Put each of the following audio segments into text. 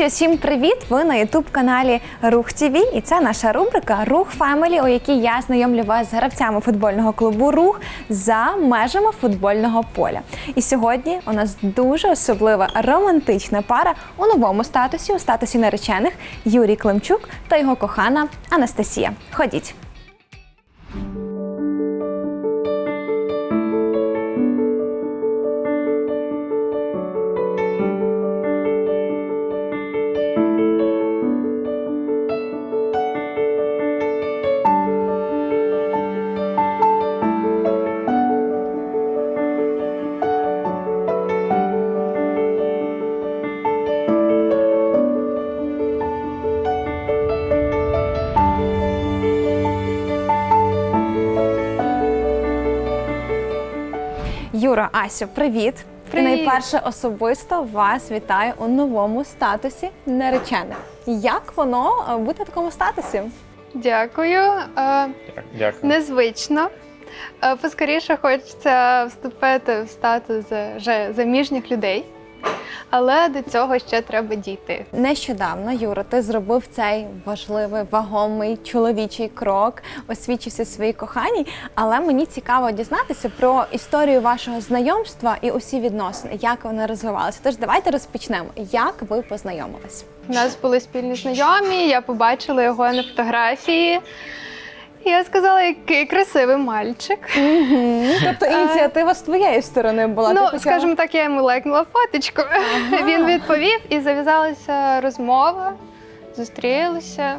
Друзі, усім привіт! Ви на ютуб-каналі Рух ТВ і це наша рубрика Рух Фемелі, у якій я знайомлю вас з гравцями футбольного клубу Рух за межами футбольного поля. І сьогодні у нас дуже особлива романтична пара у новому статусі, у статусі наречених Юрій Климчук та його кохана Анастасія. Ходіть. Асю, привіт! Привіт. І найперше особисто вас вітаю у новому статусі наречених. Як воно е, бути в такому статусі? Дякую. Е, Дякую. Незвично. Е, Поскоріше хочеться вступити в статус вже заміжніх людей, але до цього ще треба дійти. Нещодавно, Юра, ти зробив цей важливий, вагомий чоловічий крок, освічився своїй коханій. Але мені цікаво дізнатися про історію вашого знайомства і усі відносини, як вони розвивалися. Тож давайте розпочнемо. Як ви познайомились? У нас були спільні знайомі, я побачила його на фотографії. Я сказала, який красивий мальчик. Тобто ініціатива з твоєї сторони була. Ну, почала- скажімо так, я йому лайкнула фоточку. Він відповів і зав'язалася розмова, зустрілися,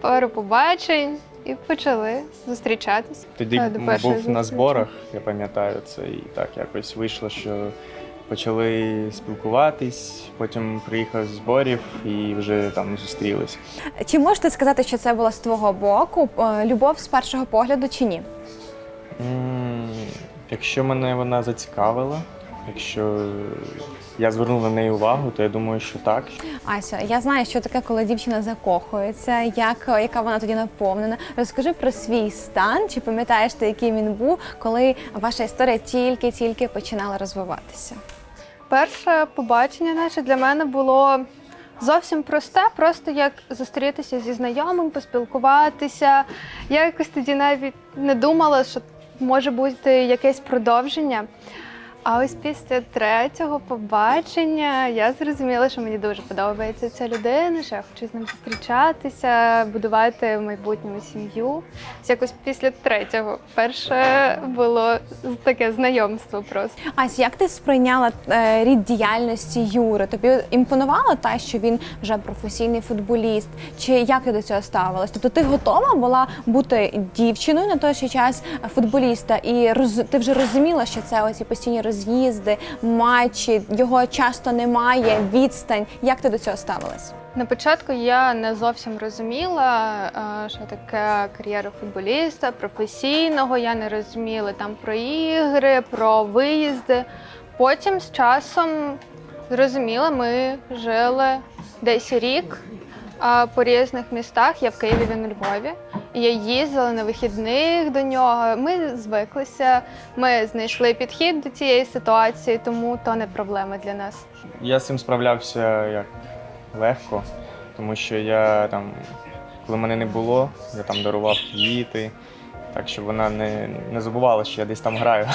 пару побачень і почали зустрічатися. Тоді Е, до був на зборах, я пам'ятаю це, і так якось вийшло, що почали спілкуватись, потім приїхав з зборів і вже там зустрілись. Чи можете сказати, що це було з твого боку е, любов з першого погляду чи ні? М, Якщо мене вона зацікавила, якщо я звернув на неї увагу, то я думаю, що так. Ася, я знаю, що таке, коли дівчина закохується, як, яка вона тоді наповнена. Розкажи про свій стан, чи пам'ятаєш ти, який він був, коли ваша історія тільки-тільки починала розвиватися? Перше побачення наше для мене було зовсім просте, просто як зустрітися зі знайомим, поспілкуватися. Я якось тоді навіть не думала, що може бути якесь продовження. А ось після третього побачення я зрозуміла, що мені дуже подобається ця людина, що я хочу з ним зустрічатися, будувати в майбутньому сім'ю. Ось Якось після третього перше було таке знайомство просто. Ася, як ти сприйняла е, рід діяльності Юри? Тобі імпонувало те, що він вже професійний футболіст? Чи як ти до цього ставилась? Тобто ти готова була бути дівчиною на той час футболіста, і роз, ти вже розуміла, що це оці постійні роз'їзди, матчі, його часто немає, відстань. Як ти до цього ставилась? На початку я не зовсім розуміла, е, що таке кар'єра футболіста, професійного. Я не розуміла там про ігри, про виїзди. Потім з часом зрозуміла, ми жили десь рік е, по різних містах. Я в Києві, він у Львові. Я їздила на вихідних до нього. Ми звиклися, ми знайшли підхід до цієї ситуації, тому то не проблема для нас. Я з цим справлявся як легко, тому що я там, коли мене не було, я там дарував квіти, так щоб вона не, не забувала, що я десь там граю.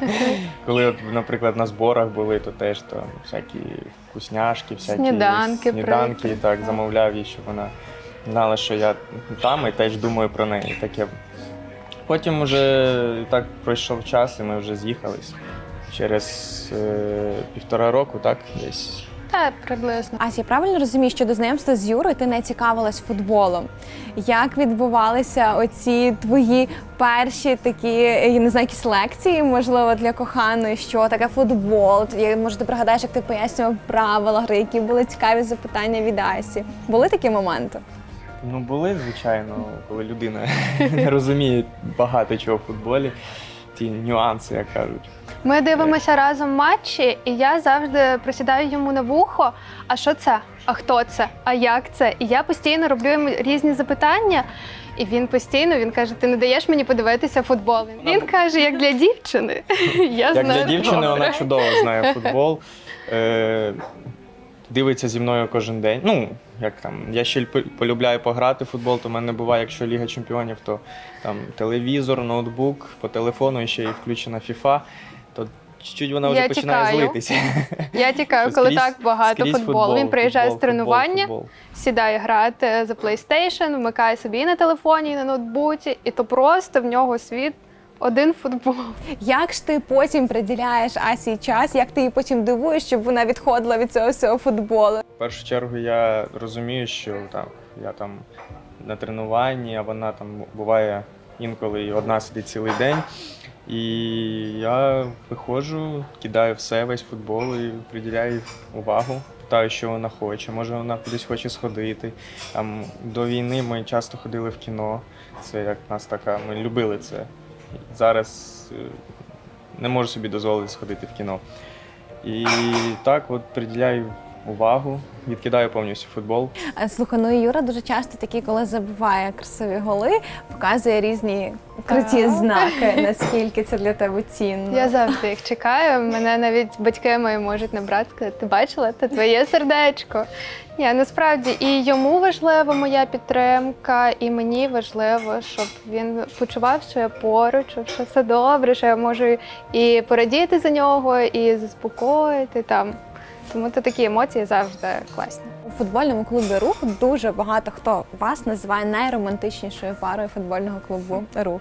коли, от, наприклад, на зборах були, то теж то всякі вкусняшки, всякі Сніданки сніданки так, замовляв їй, щоб вона знала, що я там і теж думаю про неї. Таке. Потім вже так пройшов час, і ми вже з'їхались. Через е, півтора року, так, десь Та приблизно. Ася, я правильно розумію, що до знайомства з Юрою ти не цікавилась футболом. Як відбувалися оці твої перші такі, я не знаю, якісь лекції, можливо, для коханої, що таке футбол? Я- Може, ти пригадаєш, як ти пояснював правила гри, які були цікаві запитання від Асі. Були такі моменти? Ну, були, звичайно, коли людина не розуміє багато чого в футболі, ті нюанси, як кажуть. Ми дивимося разом матчі, і я завжди присідаю йому на вухо. А що це? А хто це? А як це? І я постійно роблю йому різні запитання. І він постійно він каже: Ти не даєш мені подивитися футбол. Він каже, як для дівчини. Я Як знаю для дівчини, добре. вона чудово знає футбол. Е, дивиться зі мною кожен день. Ну, як там, я ще полюбляю пограти в футбол, то в мене буває, якщо Ліга Чемпіонів, то там телевізор, ноутбук, по телефону і ще й включена FIFA, то чуть-чуть вона вже Я починає тікаю. злитися. Я тікаю, коли так багато футболу. Він приїжджає футбол, з тренування, футбол, футбол. сідає грати за PlayStation, вмикає собі і на телефоні, і на ноутбуці, і то просто в нього світ один футбол. Як ж ти потім приділяєш Асі час? Як ти її потім дивуєш, щоб вона відходила від цього всього футболу? В першу чергу я розумію, що так, я там на тренуванні, а вона там буває інколи і одна сидить цілий день. І я виходжу, кидаю все, весь футбол і приділяю увагу. Питаю, що вона хоче. Може, вона кудись хоче сходити. Там до війни ми часто ходили в кіно. Це як нас така, ми любили це. Зараз е, не можу собі дозволити сходити в кіно. І так от приділяю увагу, відкидаю повністю футбол. Е, Слухай, ну і Юра дуже часто такі, коли забиває красиві голи, показує різні круті знаки. Наскільки це для тебе цінно? Я завжди їх чекаю. Мене навіть батьки мої можуть набрати, сказати, ти бачила, це твоє сердечко. Ні, насправді і йому важлива моя підтримка, і мені важливо, щоб він почував, що я поруч, що все добре, що я можу і порадіти за нього, і заспокоїти там. Тому то такі емоції завжди класні. У футбольному клубі рух дуже багато хто вас називає найромантичнішою парою футбольного клубу рух.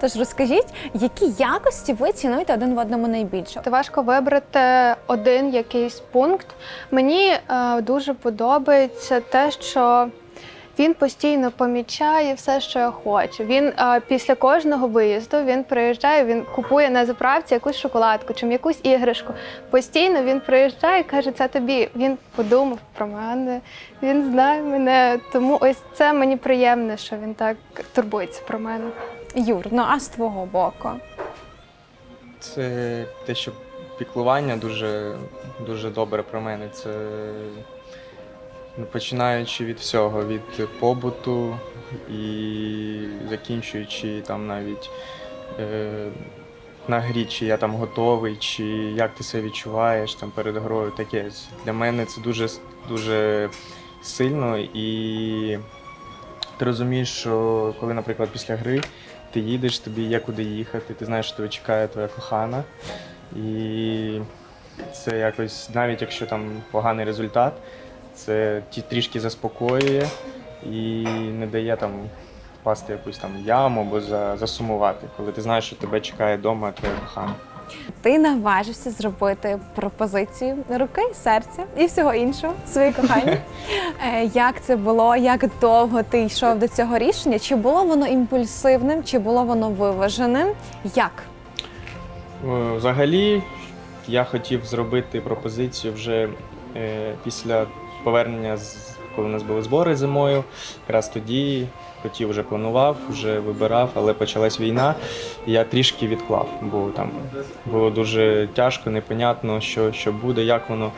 Тож розкажіть, які якості ви цінуєте один в одному найбільше? Це важко вибрати один якийсь пункт. Мені е, дуже подобається те, що він постійно помічає все, що я хочу. Він е, після кожного виїзду він приїжджає, він купує на заправці якусь шоколадку чи якусь іграшку. Постійно він приїжджає і каже, це тобі. Він подумав про мене, він знає мене. Тому ось це мені приємно, що він так турбується про мене. Юр, ну а з твого боку? Це те, що піклування дуже, дуже добре про мене. Це починаючи від всього, від побуту і закінчуючи там навіть е, на грі, чи я там готовий, чи як ти себе відчуваєш там перед грою. Таке для мене це дуже, дуже сильно і ти розумієш, що коли, наприклад, після гри ти їдеш, тобі є куди їхати, ти знаєш, що тебе чекає твоя кохана. І це якось, навіть якщо там поганий результат, це ті трішки заспокоює і не дає там впасти в якусь там яму або за, засумувати, коли ти знаєш, що тебе чекає вдома твоя кохана. Ти наважився зробити пропозицію руки, серця і всього іншого своїй коханій. Е, Як це було? Як довго ти йшов до цього рішення? Чи було воно імпульсивним, чи було воно виваженим? Як? Е, Взагалі, я хотів зробити пропозицію вже е, після повернення, з, коли у нас були збори зимою. Якраз тоді хотів, вже планував, вже вибирав, але почалась війна. І я трішки відклав, бо там було дуже тяжко, непонятно, що, що буде, як воно.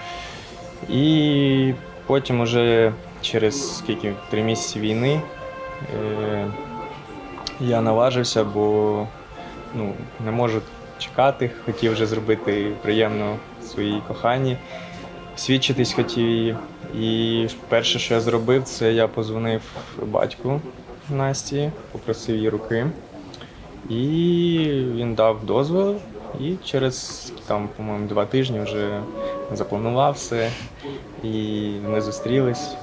І потім, уже через скільки три місяці війни, е, я наважився, бо ну, не можу чекати, хотів вже зробити приємно своїй коханій, свідчитись хотів її. І перше, що я зробив, це я позвонив батьку Насті, попросив її руки. І він дав дозвіл, і через там, по-моєму, два тижні вже запланував все. І ми зустрілись.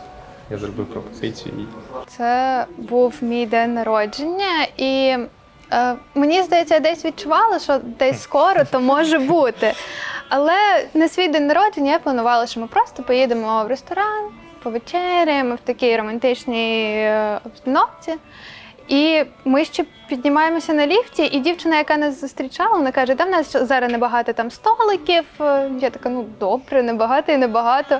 Я зробив пропозицію. Це був мій день народження, і е, мені здається, я десь відчувала, що десь скоро то може бути. Але на свій день народження я планувала, що ми просто поїдемо в ресторан, повечеряємо в такій романтичній е, обстановці. І ми ще піднімаємося на ліфті, і дівчина, яка нас зустрічала, вона каже, там в нас зараз небагато там столиків. Е, Я така, ну добре, небагато і небагато.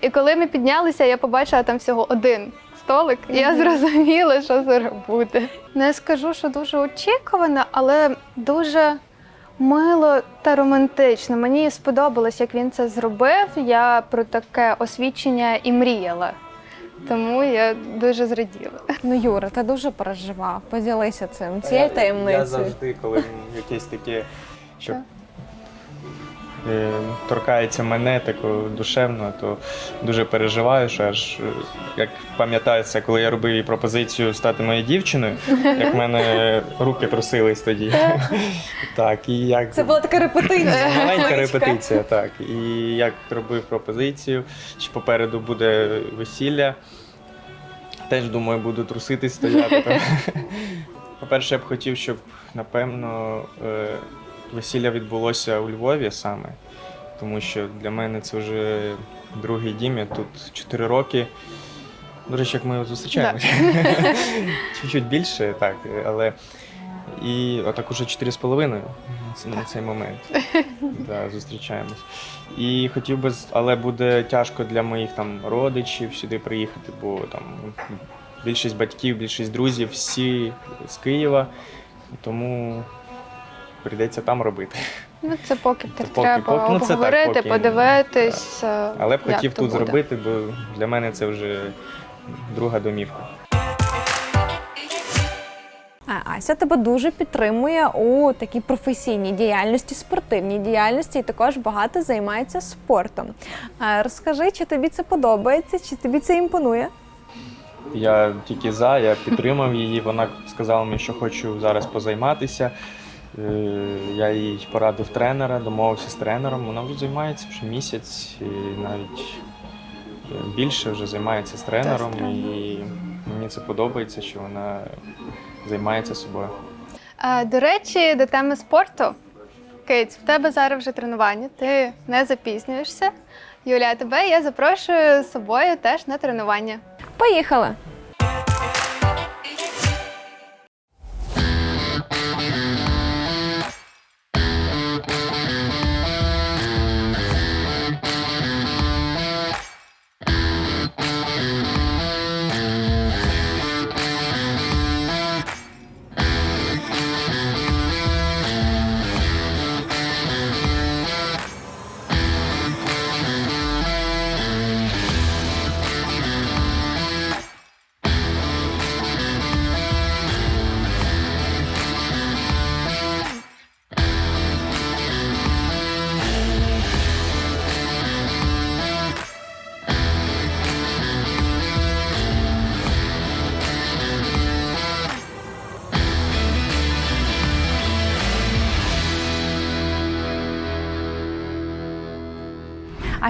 І коли ми піднялися, я побачила там всього один столик, і я зрозуміла, що зараз буде. Не скажу, що дуже очікувано, але дуже мило та романтично. Мені сподобалось, як він це зробив. Я про таке освічення і мріяла. Тому я дуже зраділа. Ну, Юра, ти дуже переживав. Поділися цим цією таємницею. Я завжди, коли якесь таке, щоб торкається мене тако душевно, то дуже переживаю, що аж е, як пам'ятається, коли я робив їй пропозицію стати моєю дівчиною, як в мене руки трусились тоді. Так, і як Це була така репетиція. маленька репетиція, так. І як робив пропозицію, що попереду буде весілля. Теж думаю, буду труситись стояти. По-перше, я б хотів, щоб напевно е, весілля відбулося у Львові саме, тому що для мене це вже другий дім, я тут 4 роки. До речі, як ми зустрічаємося. Чуть-чуть більше, так, але. І отак уже 4,5 на цей момент. Да, зустрічаємось. І хотів би, але буде тяжко для моїх там родичів сюди приїхати, бо там більшість батьків, більшість друзів, всі з Києва. Тому прийдеться там робити. Ну, це поки Це так поки- треба поки- ну, це так, поки, подивитись. е, Але б як хотів тут буде. зробити, бо для мене це вже друга домівка. А Ася тебе дуже підтримує у такій професійній діяльності, спортивній діяльності, і також багато займається спортом. Розкажи, чи тобі це подобається, чи тобі це імпонує? Я тільки за, я підтримав її. Вона сказала мені, що хочу зараз позайматися. Е, Я їй порадив тренера, домовився з тренером. Вона вже займається вже місяць, і навіть е, більше вже займається з тренером. І мені це подобається, що вона займається собою. Е, До речі, до теми спорту. Киць, в тебе зараз вже тренування, ти не запізнюєшся. Юля, тебе я запрошую з собою теж на тренування. Поїхали!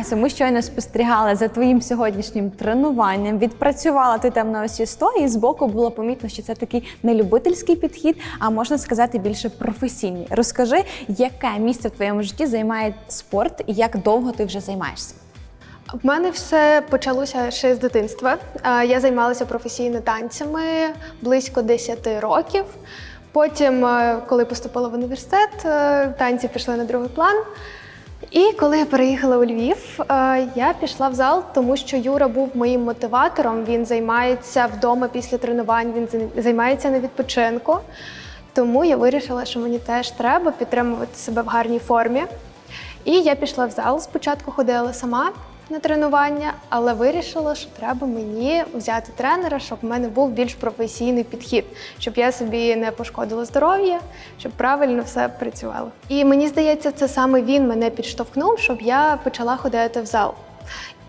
Ася, ми щойно спостерігали за твоїм сьогоднішнім тренуванням. Відпрацювала ти там на осі 100, і збоку було помітно, що це такий не любительський підхід, а можна сказати більше професійний. Розкажи, яке місце в твоєму житті займає спорт і як довго ти вже займаєшся? В мене все почалося ще з дитинства. Я займалася професійно танцями близько 10 років. Потім, е, коли поступила в університет, е, танці пішли на другий план. І коли я переїхала у Львів, е, я пішла в зал, тому що Юра був моїм мотиватором. Він займається вдома після тренувань, він зай- займається на відпочинку. Тому я вирішила, що мені теж треба підтримувати себе в гарній формі. І я пішла в зал. Спочатку ходила сама на тренування, але вирішила, що треба мені взяти тренера, щоб в мене був більш професійний підхід, щоб я собі не пошкодила здоров'я, щоб правильно все працювало. І мені здається, це саме він мене підштовхнув, щоб я почала ходити в зал.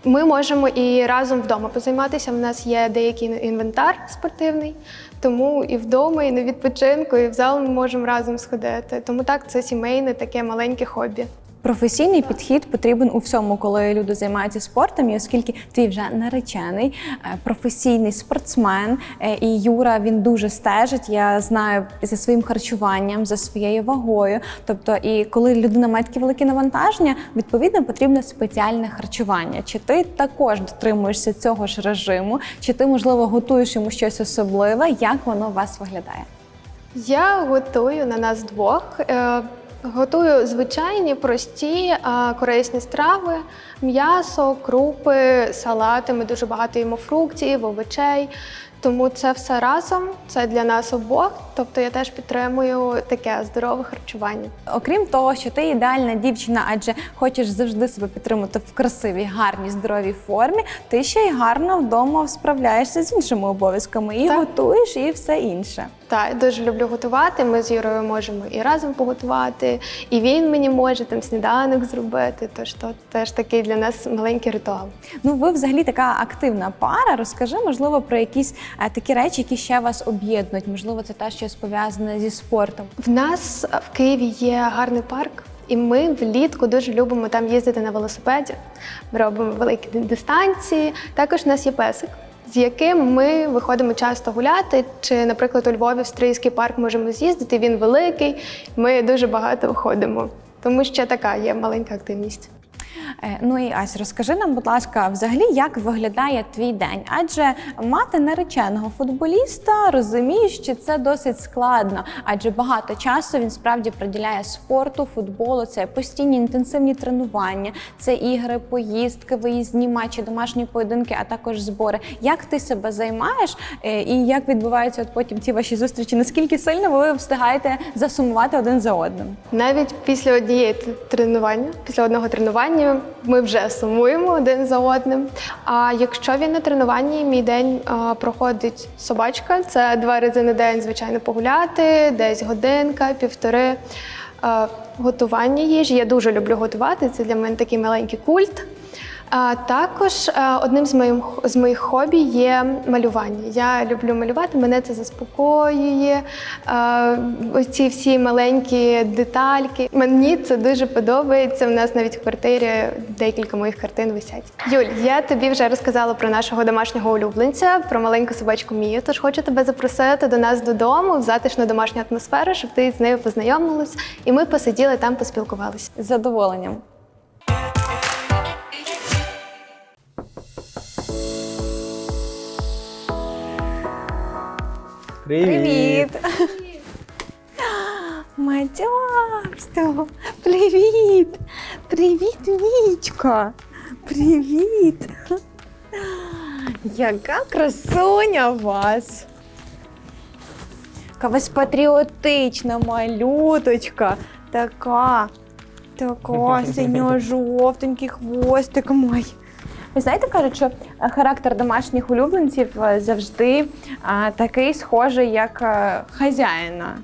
Ми можемо і разом вдома позайматися. У нас є деякий інвентар спортивний, тому і вдома, і на відпочинку, і в зал ми можемо разом сходити. Тому так, це сімейне таке маленьке хобі. Професійний підхід потрібен у всьому, коли люди займаються спортом, і оскільки ти вже наречений, е, професійний спортсмен, е, і Юра він дуже стежить. Я знаю за своїм харчуванням, за своєю вагою. Тобто, і коли людина має такі великі навантаження, відповідно потрібне спеціальне харчування. Чи ти також дотримуєшся цього ж режиму, чи ти можливо готуєш йому щось особливе? Як воно у вас виглядає? Я готую на нас двох. Готую звичайні, прості, а, корисні страви, м'ясо, крупи, салати. Ми дуже багато їмо фруктів, овочей. Тому це все разом. Це для нас обох. Тобто я теж підтримую таке здорове харчування. Окрім того, що ти ідеальна дівчина, адже хочеш завжди себе підтримати в красивій, гарній, здоровій формі, ти ще й гарно вдома справляєшся з іншими обов'язками і Так. готуєш, і все інше. Так, я дуже люблю готувати. Ми з Юрою можемо і разом поготувати, і він мені може там сніданок зробити. Тож то теж такий для нас маленький ритуал. Ну, ви взагалі така активна пара. Розкажи, можливо, про якісь е, такі речі, які ще вас об'єднують. Можливо, це те, щось пов'язане зі спортом. В нас в Києві є гарний парк, і ми влітку дуже любимо там їздити на велосипеді. Ми робимо великі дистанції. Також у нас є песик, з яким ми виходимо часто гуляти. Чи, наприклад, у Львові австрійський парк можемо з'їздити. Він великий. Ми дуже багато ходимо. Тому ще така є маленька активність. Е, Ну і Ась, розкажи нам, будь ласка, взагалі, як виглядає твій день? Адже мати нареченого футболіста розумієш, що це досить складно, адже багато часу він справді приділяє спорту, футболу. Це постійні інтенсивні тренування, це ігри, поїздки, виїзні матчі, домашні поєдинки, а також збори. Як ти себе займаєш е, і як відбуваються от потім ці ваші зустрічі? Наскільки сильно ви встигаєте засумувати один за одним? Навіть після однієї тренування, після одного тренування, ми вже сумуємо один за одним. А якщо він на тренуванні, мій день а, проходить собачка. Це два рази на день, звичайно, погуляти, десь годинка, півтори. А, готування їжі. Я дуже люблю готувати. Це для мене такий маленький культ. А також е, одним з моїм з моїх хобі є малювання. Я люблю малювати, мене це заспокоює. Е, Оці всі маленькі детальки. Мені це дуже подобається. У нас навіть в квартирі декілька моїх картин висять. Юль, я тобі вже розказала про нашого домашнього улюбленця, про маленьку собачку Мію. Тож хочу тебе запросити до нас додому в затишну домашню атмосферу, щоб ти з нею познайомилась, і ми посиділи там, поспілкувалися. З задоволенням. Привіт! Матясто! Привіт! Привіт, Вічка! Привіт! Яка красуня у вас! Яка ви патріотична малюточка! Така, така синьо-жовтенький хвостик мой. Ви знаєте, кажуть, що е, характер домашніх улюбленців е, завжди а, такий схожий, як е, хазяїна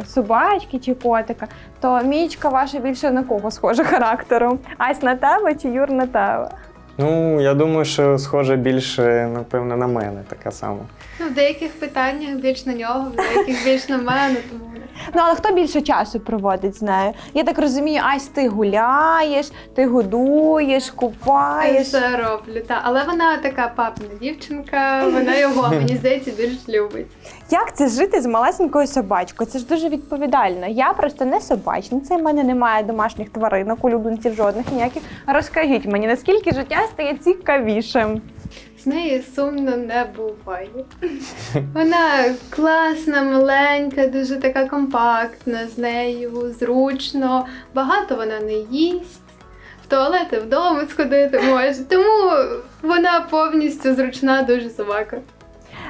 е, собачки чи котика. То мічка ваша більше на кого схожа характером? Ась на тебе чи Юр на тебе? Ну, я думаю, що схоже більше, напевно, на мене така сама. Ну, в деяких питаннях більш на нього, в деяких більш на мене, тому. Ну, але хто більше часу проводить з нею? Я так розумію, Ась, ти гуляєш, ти годуєш, Я купаєш. все роблю, та. але вона така папина дівчинка, вона його, мені здається, більш любить. Як це жити з малесенькою собачкою? Це ж дуже відповідально. Я просто не собачниця, в мене немає домашніх тваринок, улюбленців жодних ніяких. Розкажіть мені, наскільки життя стає цікавішим? З нею сумно не буває. Вона класна, маленька, дуже така компактна, з нею зручно, багато вона не їсть. В туалети вдома сходити може. Тому вона повністю зручна, дуже собака.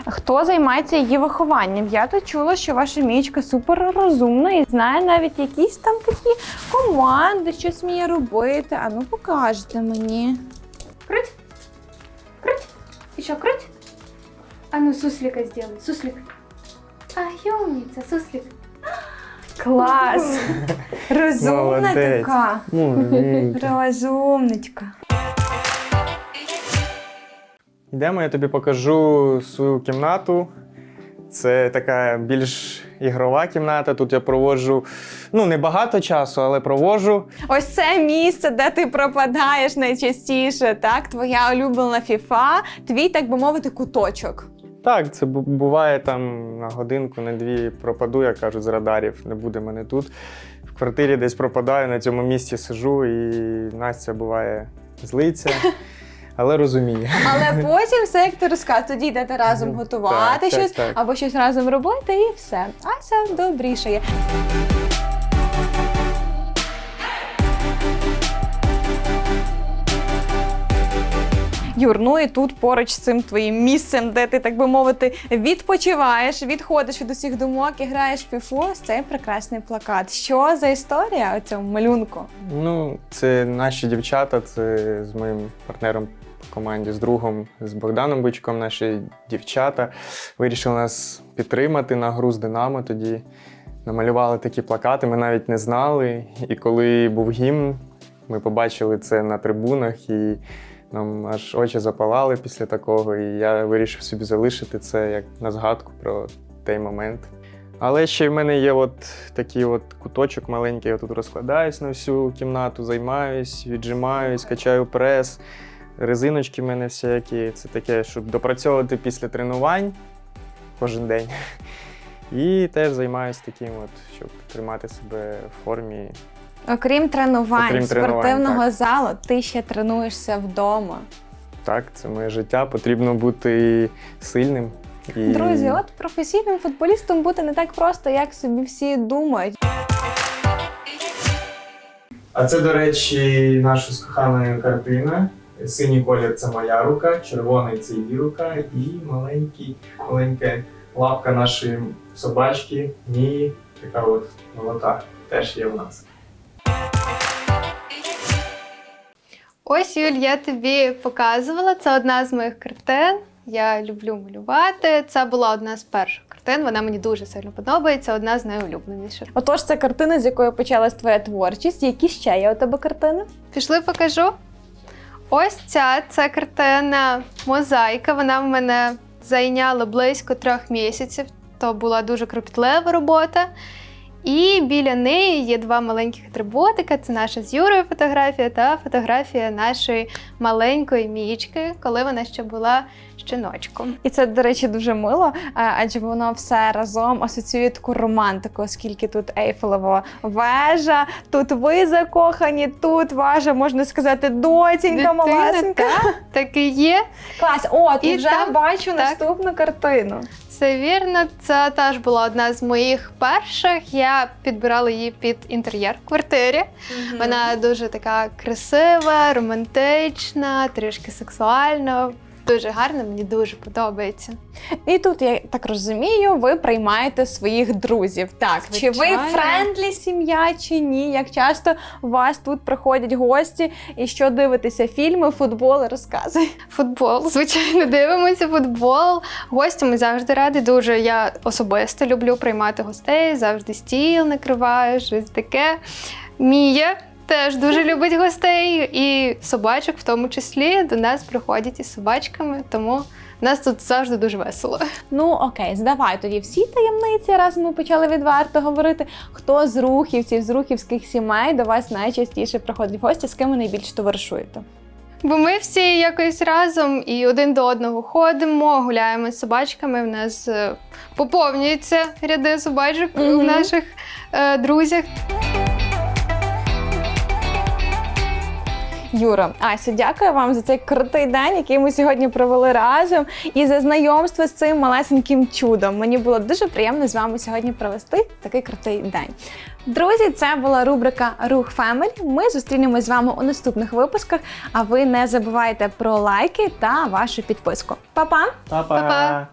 Хто займається її вихованням? Я то чула, що ваша мічка супер розумна і знає навіть якісь там такі команди, що сміє робити. А ну покажете мені. Круть. Еще круть. А ну суслика сделай. Суслик. А, умница, суслик. Клас! Розумна Молодець. така. Маленька. Розумничка. Йдемо, я тобі покажу свою кімнату. Це така більш ігрова кімната. Тут я проводжу ну не багато часу, але проводжу. Ось це місце, де ти пропадаєш найчастіше, так? Твоя улюблена фіфа, твій, так би мовити, куточок. Так, це буває там на годинку, на дві пропаду, як кажуть, з радарів. Не буде мене тут. В квартирі десь пропадаю, на цьому місці сижу, і Настя буває злиться, але розуміє. Але потім все, як ти розказав, тоді йдете разом готувати Так, так, щось так. або щось разом робити, і все. Ася добрішає. Юр, ну і тут поруч з цим твоїм місцем, де ти, так би мовити, відпочиваєш, відходиш від усіх думок і граєш в фіфу, ось цей прекрасний плакат. Що за історія у цьому малюнку? Ну, це наші дівчата, це з моїм партнером команді з другом, з Богданом Бичком, наші дівчата. Вирішили нас підтримати на гру з Динамо. Тоді намалювали такі плакати, ми навіть не знали. І коли був гімн, ми побачили це на трибунах, і нам аж очі запалали після такого. І я вирішив собі залишити це як на згадку про той момент. Але ще в мене є от такий от куточок маленький, я тут розкладаюсь на всю кімнату, займаюсь, віджимаюсь, качаю прес. Резиночки в мене всякі. Це таке, щоб допрацьовувати після тренувань кожен день. І теж займаюся таким, от, щоб тримати себе в формі. Окрім тренувань, Окрім тренувань, спортивного так. залу, ти ще тренуєшся вдома. Так, це моє життя. Потрібно бути сильним. І... Друзі, от професійним футболістом бути не так просто, як собі всі думають. А це, до речі, наша з коханою картина. Синій колір це моя рука, червоний це її рука, і маленький, маленька лапка нашої собачки, Мії, така от молока, теж є в нас. Ось, Юль, я тобі показувала. Це одна з моїх картин. Я люблю малювати. Це була одна з перших картин. Вона мені дуже сильно подобається, одна з найулюбленіших. Отож, це картина, з якої почалась твоя творчість. Які ще є у тебе картини? Пішли, покажу. Ось ця це картина мозаїка. Вона в мене зайняла близько трьох місяців. То була дуже кропітлива робота. І біля неї є два маленьких атрибутика. Це наша з Юрою фотографія та фотографія нашої маленької мічки, коли вона ще була щеночком. І це, до речі, дуже мило, адже воно все разом асоціює таку романтику, оскільки тут Ейфелева вежа, тут ви закохані, тут ваша, можна сказати, доцінька малесенька. так, і є. Клас, от, і І вже там- бачу так. наступну картину. Все вірно, це теж була одна з моїх перших. Я підбирала її під інтер'єр в квартирі. Вона дуже така красива, романтична, трішки сексуальна. Дуже гарна, мені дуже подобається. І тут, я так розумію, ви приймаєте своїх друзів. Так, чи ви френдлі сім'я, чи ні? Як часто у вас тут приходять гості і що дивитеся? Фільми, футбол, розказуй. Футбол, звичайно, дивимося футбол. Гостям ми завжди раді. Дуже я особисто люблю приймати гостей, завжди стіл накриваю, щось таке. Мія теж дуже любить гостей, і собачок в тому числі до нас приходять із собачками, тому нас тут завжди дуже весело. Ну окей, здавай тоді всі таємниці, раз ми почали відверто говорити. Хто з рухівців, з рухівських сімей до вас найчастіше приходять в гості, з ким ви найбільше товаришуєте? Бо ми всі якось разом і один до одного ходимо, гуляємо з собачками. В нас е, поповнюються ряди собачок у Мгм. наших е, друзях. Юра, Ася, дякую вам за цей крутий день, який ми сьогодні провели разом, і за знайомство з цим малесеньким чудом. Мені було дуже приємно з вами сьогодні провести такий крутий день. Друзі, це була рубрика Рух Фемелі. Ми зустрінемось з вами у наступних випусках. А ви не забувайте про лайки та вашу підписку. Па-па! Па-па! Па-па!